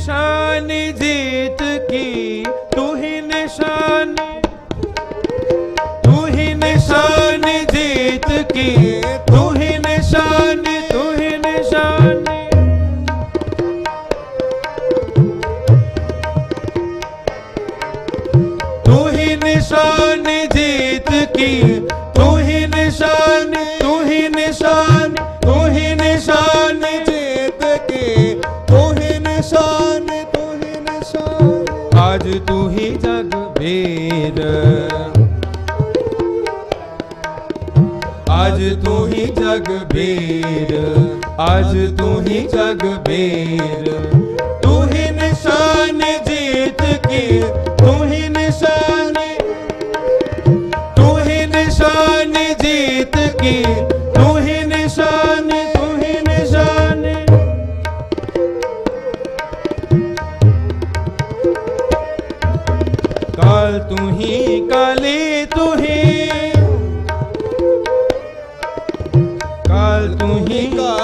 निशानी जीत की, तू ही निशानी। तू ही निशानी जीत की, तू ही निशानी, तू ही निशानी। तू ही निशानी जीत की, तू ही निशानी आज तू ही जग वीर आज तू ही जग वीर आज तू ही जग वीर तू ही निशान जीत की, तू ही निशान तू ही निशान जीत की काल तू ही काली तू ही काल तू ही काली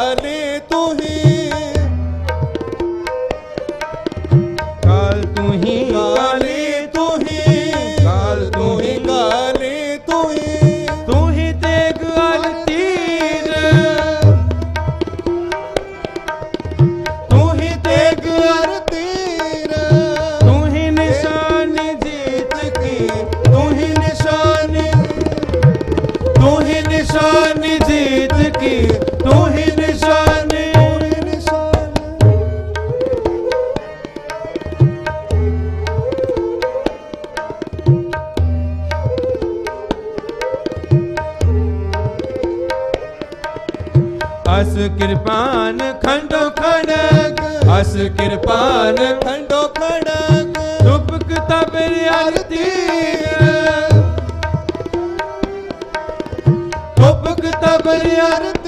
ਅਸ ਕਿਰਪਾਨ ਖੰਡੋ ਖੜਕ ਅਸ ਕਿਰਪਾਨ ਖੰਡੋ ਖੜਕ ਦੁਪਕ ਤਬ ਅਰਤੀ। ਦੁਪਕ ਤਬ ਅਰਤੀ।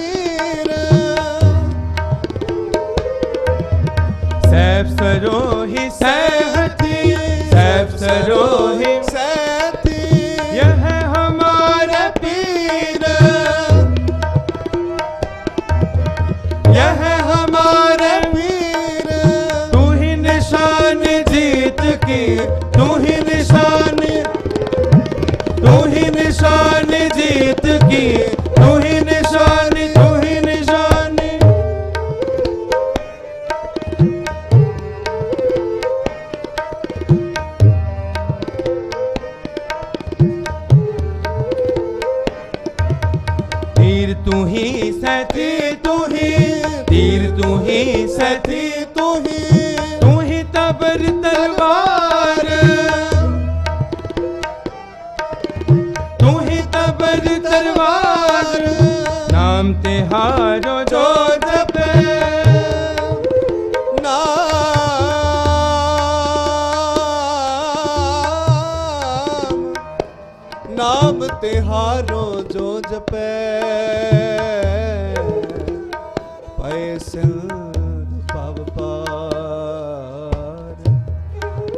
तू ही निशान, तू ही निशान जीत की, तू ही निशान, तू ही निशान। तीर तू ही सती, तू ही, तीर तू ही सती, तू ही तू ही तबर तलवार। ਦਰਬਾਰ। ਨਾਮ ਤੇ ਹਾਰੋ ਜੋ ਜਪੇ। ਨਾਮ ਨਾਮ ਤੇ ਹਾਰੋ ਜੋ ਜਪੇ। ਪਏ ਸਿਲ ਪਵ ਪਾਰ।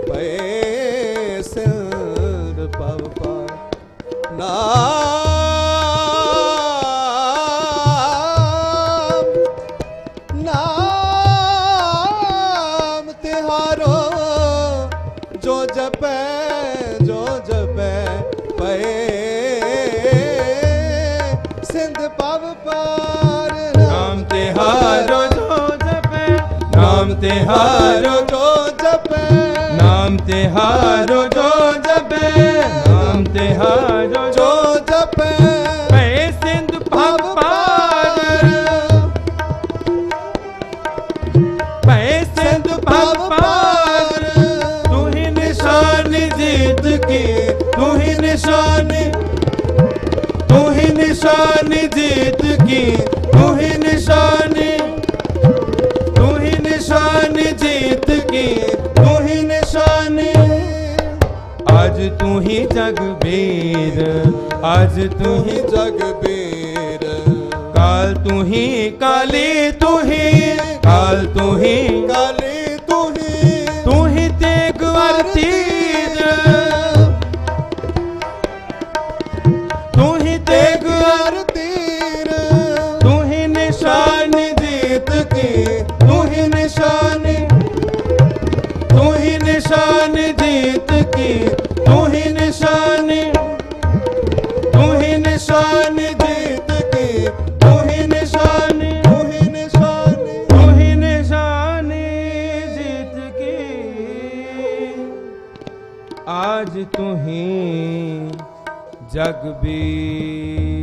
ਪਏ ਸਿਲ ਪਵ ਪਾਰ। ਨਾ ਜਪੈ ਜੋ ਜਪੈ ਪਏ ਸਿੰਧ ਪਵ ਤੇ ਹਾਰੋ ਜੋ ਜਪੈ ਨਾਮ ਤੇ ਹਾਰੋ ਜੋ ਤੇ ਹਾਰੋ ਜੋ ਨਾਮ ਤੇ ਹਾਰੋ निशान, तू ही निशान जीत की, तू ही निशान, तू ही निशान जीत की, तू ही निशान। आज तू ही जगबीर, आज तू ही जगबीर। काल तू ही काली, तू ही, काल तू ही काली, तू ही तू ही तेग निशान जीत के तू ही निशान तू ही निशान तू निशानी जीत के। आज तू ही जगबीर